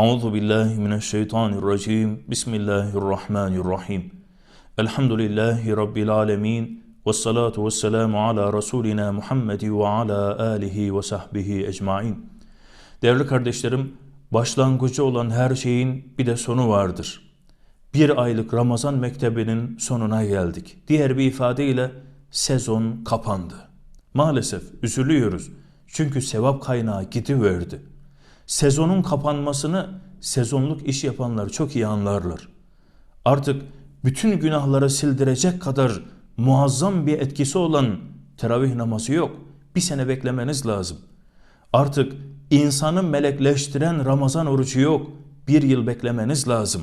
Euzu billahi mineşşeytanirracim. Bismillahirrahmanirrahim. Elhamdülillahi rabbil alamin. Ves salatu vesselamu ala rasulina Muhammed ve ala alihi ve sahbihi ecmaîn. Değerli kardeşlerim, başlangıcı olan her şeyin bir de sonu vardır. Bir aylık Ramazan mektebinin sonuna geldik. Diğer bir ifadeyle sezon kapandı. Maalesef üzülüyoruz. Çünkü sevap kaynağı gidiverdi. Sezonun kapanmasını sezonluk iş yapanlar çok iyi anlarlar. Artık bütün günahları sildirecek kadar muazzam bir etkisi olan teravih namazı yok. Bir sene beklemeniz lazım. Artık insanı melekleştiren Ramazan orucu yok. Bir yıl beklemeniz lazım.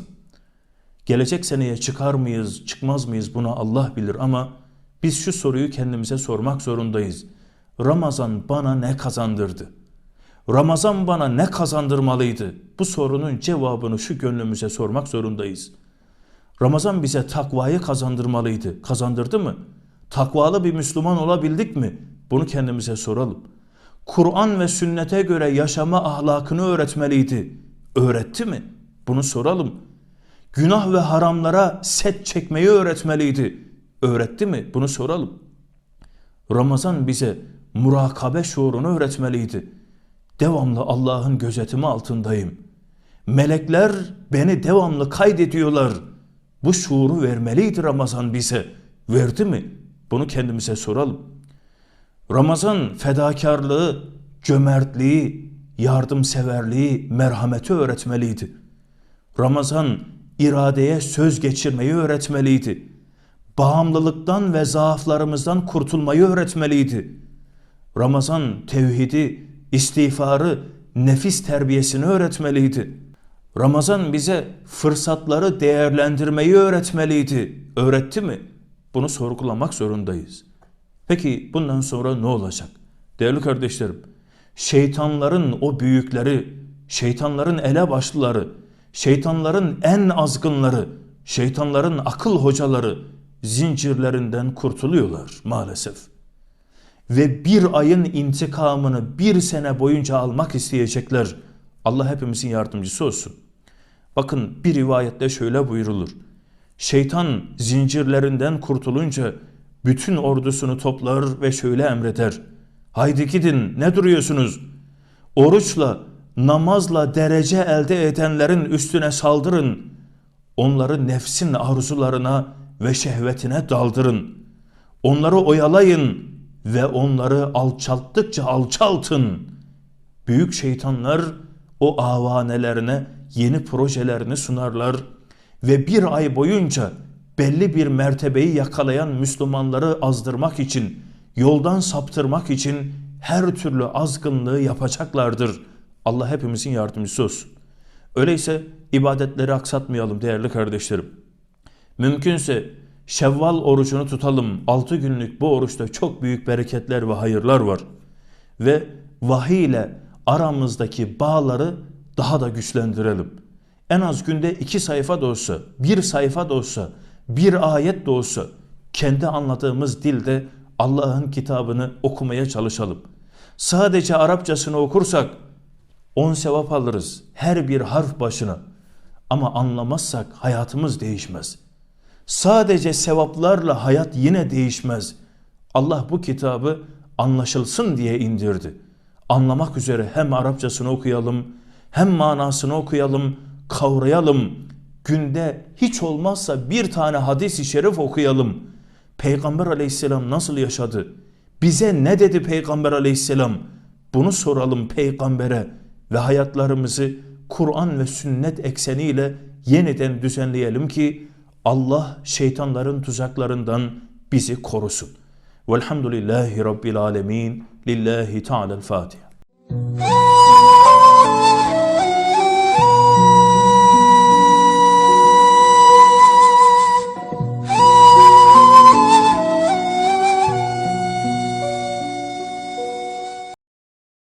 Gelecek seneye çıkar mıyız, çıkmaz mıyız bunu Allah bilir ama biz şu soruyu kendimize sormak zorundayız. Ramazan bana ne kazandırdı? Ramazan bana ne kazandırmalıydı? Bu sorunun cevabını şu gönlümüze sormak zorundayız. Ramazan bize takvayı kazandırmalıydı. Kazandırdı mı? Takvalı bir Müslüman olabildik mi? Bunu kendimize soralım. Kur'an ve sünnete göre yaşama ahlakını öğretmeliydi. Öğretti mi? Bunu soralım. Günah ve haramlara set çekmeyi öğretmeliydi. Öğretti mi? Bunu soralım. Ramazan bize murakabe şuurunu öğretmeliydi. Devamlı Allah'ın gözetimi altındayım. Melekler beni devamlı kaydediyorlar. Bu şuuru vermeliydi Ramazan bize. Verdi mi? Bunu kendimize soralım. Ramazan fedakarlığı, cömertliği, yardımseverliği, merhameti öğretmeliydi. Ramazan iradeye söz geçirmeyi öğretmeliydi. Bağımlılıktan ve zaaflarımızdan kurtulmayı öğretmeliydi. Ramazan tevhidi, istiğfarı, nefis terbiyesini öğretmeliydi. Ramazan bize fırsatları değerlendirmeyi öğretmeliydi. Öğretti mi? Bunu sorgulamak zorundayız. Peki bundan sonra ne olacak? Değerli kardeşlerim, şeytanların o büyükleri, şeytanların elebaşlıları, şeytanların en azgınları, şeytanların akıl hocaları zincirlerinden kurtuluyorlar maalesef. Ve bir ayın intikamını bir sene boyunca almak isteyecekler. Allah hepimizin yardımcısı olsun. Bakın bir rivayette şöyle buyurulur. Şeytan zincirlerinden kurtulunca bütün ordusunu toplar ve şöyle emreder. Haydi gidin ne duruyorsunuz? Oruçla, namazla derece elde edenlerin üstüne saldırın. Onları nefsin arzularına ve şehvetine daldırın. Onları oyalayın ve onları alçalttıkça alçaltın. Büyük şeytanlar o avanelerine yeni projelerini sunarlar ve bir ay boyunca belli bir mertebeyi yakalayan Müslümanları azdırmak için, yoldan saptırmak için her türlü azgınlığı yapacaklardır. Allah hepimizin yardımcısı olsun. Öyleyse ibadetleri aksatmayalım değerli kardeşlerim. Mümkünse Şevval orucunu tutalım. 6 günlük bu oruçta çok büyük bereketler ve hayırlar var. Ve vahiy ile aramızdaki bağları daha da güçlendirelim. En az günde iki sayfa da olsa, bir sayfa da olsa, bir ayet de olsa kendi anladığımız dilde Allah'ın kitabını okumaya çalışalım. Sadece Arapçasını okursak on sevap alırız her bir harf başına. Ama anlamazsak hayatımız değişmez. Sadece sevaplarla hayat yine değişmez. Allah bu kitabı anlaşılsın diye indirdi. Anlamak üzere hem Arapçasını okuyalım, hem manasını okuyalım, kavrayalım. Günde hiç olmazsa bir tane hadis-i şerif okuyalım. Peygamber aleyhisselam nasıl yaşadı? Bize ne dedi Peygamber aleyhisselam? Bunu soralım peygambere ve hayatlarımızı Kur'an ve sünnet ekseniyle yeniden düzenleyelim ki Allah şeytanların tuzaklarından bizi korusun. Velhamdülillahi Rabbil Alemin. Lillahi Teala'l-Fatiha.